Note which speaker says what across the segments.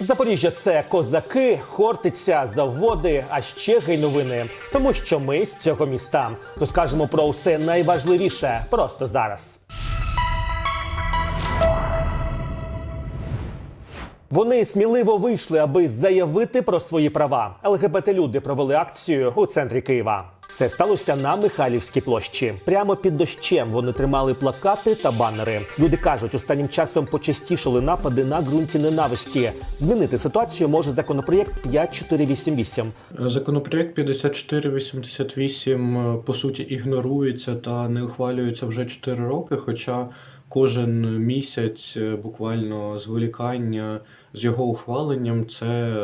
Speaker 1: Запоріжжя це козаки, Хортиця, заводи, а ще гейновини. Тому що ми з цього міста розкажемо про усе найважливіше просто зараз. Вони сміливо вийшли, аби заявити про свої права. ЛГБТ-люди провели акцію у центрі Києва. Це сталося на Михайлівській площі. Прямо під дощем вони тримали плакати та банери. Люди кажуть, останнім часом почастішали напади на ґрунті ненависті. Змінити ситуацію може законопроєкт 5488.
Speaker 2: Законопроект 5488 е, по суті ігнорується та не ухвалюється вже 4 роки, хоча кожен місяць е, буквально зволікання з його ухваленням це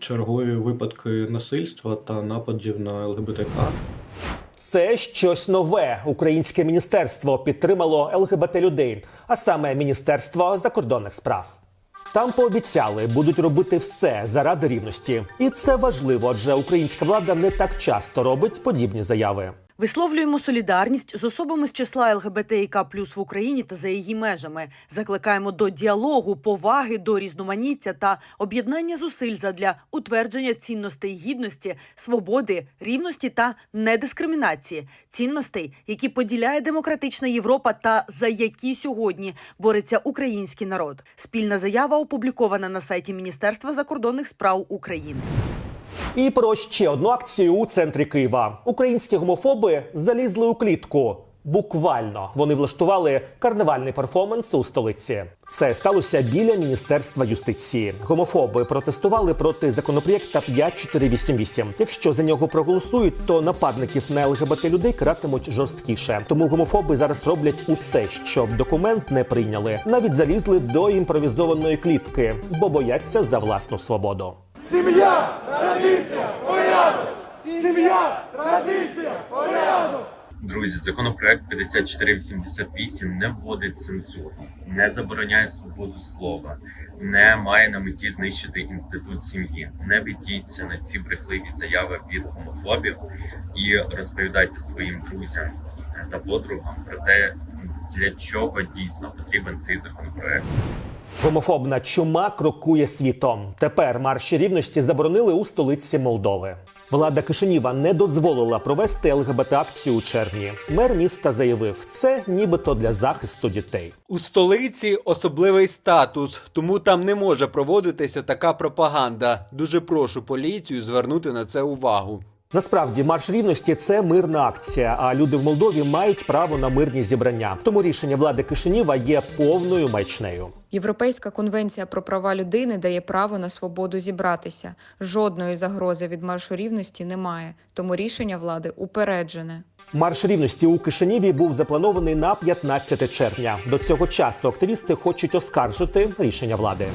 Speaker 2: чергові випадки насильства та нападів на ЛГБТК.
Speaker 1: Це щось нове. Українське міністерство підтримало ЛГБТ людей, а саме Міністерство закордонних справ. Там пообіцяли, будуть робити все заради рівності, і це важливо, адже українська влада не так часто робить подібні заяви.
Speaker 3: Висловлюємо солідарність з особами з числа ЛГБТІК в Україні та за її межами. Закликаємо до діалогу, поваги до різноманіття та об'єднання зусиль задля утвердження цінностей гідності, свободи, рівності та недискримінації, цінностей, які поділяє демократична Європа та за які сьогодні бореться український народ. Спільна заява опублікована на сайті Міністерства закордонних справ України.
Speaker 1: І про ще одну акцію у центрі Києва. Українські гомофоби залізли у клітку. Буквально вони влаштували карнавальний перформанс у столиці. Це сталося біля міністерства юстиції. Гомофоби протестували проти законопроєкта 5488. Якщо за нього проголосують, то нападників на ЛГБТ людей каратимуть жорсткіше. Тому гомофоби зараз роблять усе, щоб документ не прийняли. Навіть залізли до імпровізованої клітки, бо бояться за власну свободу.
Speaker 4: Сім'я, традиція, порядок! Сім'я, традиція, порядок!
Speaker 5: Друзі, законопроект 5488 не вводить цензуру, не забороняє свободу слова, не має на меті знищити інститут сім'ї. Не ведіться на ці брехливі заяви від гомофобів і розповідайте своїм друзям та подругам про те, для чого дійсно потрібен цей законопроект.
Speaker 1: Гомофобна чума крокує світом. Тепер марші рівності заборонили у столиці Молдови. Влада Кишинєва не дозволила провести ЛГБТ-акцію у червні. Мер міста заявив, це нібито для захисту дітей.
Speaker 6: У столиці особливий статус, тому там не може проводитися така пропаганда. Дуже прошу поліцію звернути на це увагу.
Speaker 1: Насправді, марш рівності це мирна акція. А люди в Молдові мають право на мирні зібрання. Тому рішення влади Кишинєва є повною маячнею.
Speaker 7: Європейська конвенція про права людини дає право на свободу зібратися. Жодної загрози від маршу рівності немає, тому рішення влади упереджене.
Speaker 1: Марш рівності у Кишинєві був запланований на 15 червня. До цього часу активісти хочуть оскаржити рішення влади.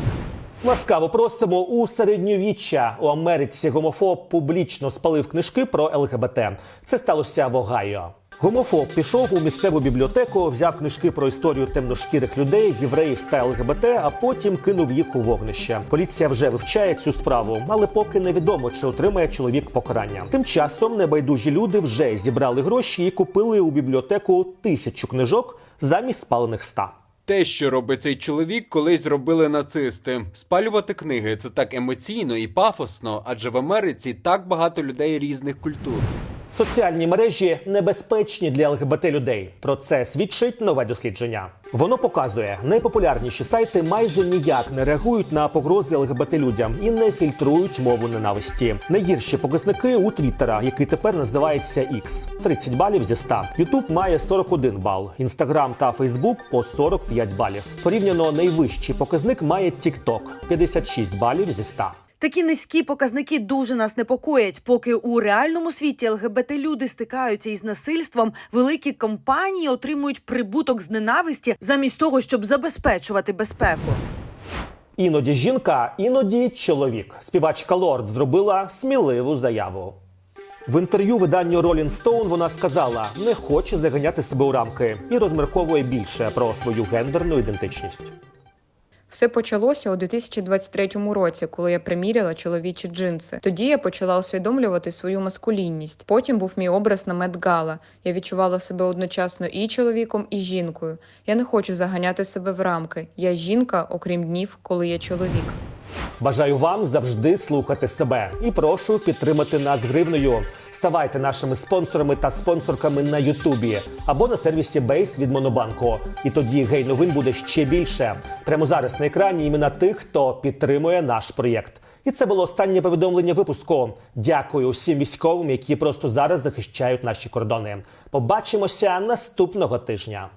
Speaker 1: Ласкаво просимо у середньовіччя. У Америці гомофоб публічно спалив книжки про ЛГБТ. Це сталося в Огайо. Гомофоб пішов у місцеву бібліотеку, взяв книжки про історію темношкірих людей, євреїв та ЛГБТ, а потім кинув їх у вогнище. Поліція вже вивчає цю справу, але поки невідомо, чи отримає чоловік покарання. Тим часом небайдужі люди вже зібрали гроші і купили у бібліотеку тисячу книжок замість спалених ста.
Speaker 6: Те, що робить цей чоловік, колись зробили нацисти. Спалювати книги це так емоційно і пафосно, адже в Америці так багато людей різних культур.
Speaker 1: Соціальні мережі небезпечні для ЛГБТ людей. Про це свідчить нове дослідження. Воно показує, найпопулярніші сайти майже ніяк не реагують на погрози ЛГБТ людям і не фільтрують мову ненависті. Найгірші показники у Твіттера, який тепер називається X. 30 балів зі 100. Ютуб має 41 бал, Інстаграм та Фейсбук по 45 балів. Порівняно найвищий показник має TikTok – 56 балів зі 100.
Speaker 3: Такі низькі показники дуже нас непокоять. Поки у реальному світі ЛГБТ люди стикаються із насильством, великі компанії отримують прибуток з ненависті замість того, щоб забезпечувати безпеку.
Speaker 1: Іноді жінка, іноді чоловік. Співачка Лорд зробила сміливу заяву. В інтерв'ю виданню Rolling Stone вона сказала, не хоче заганяти себе у рамки і розмірковує більше про свою гендерну ідентичність.
Speaker 7: Все почалося у 2023 році, коли я приміряла чоловічі джинси. Тоді я почала усвідомлювати свою маскулінність. Потім був мій образ на Медгала. Я відчувала себе одночасно і чоловіком, і жінкою. Я не хочу заганяти себе в рамки. Я жінка, окрім днів, коли я чоловік.
Speaker 1: Бажаю вам завжди слухати себе і прошу підтримати нас гривнею. Ставайте нашими спонсорами та спонсорками на Ютубі або на сервісі Бейс від Монобанку. І тоді гей новин буде ще більше. Прямо зараз на екрані імена тих, хто підтримує наш проєкт. І це було останнє повідомлення випуску. Дякую всім військовим, які просто зараз захищають наші кордони. Побачимося наступного тижня.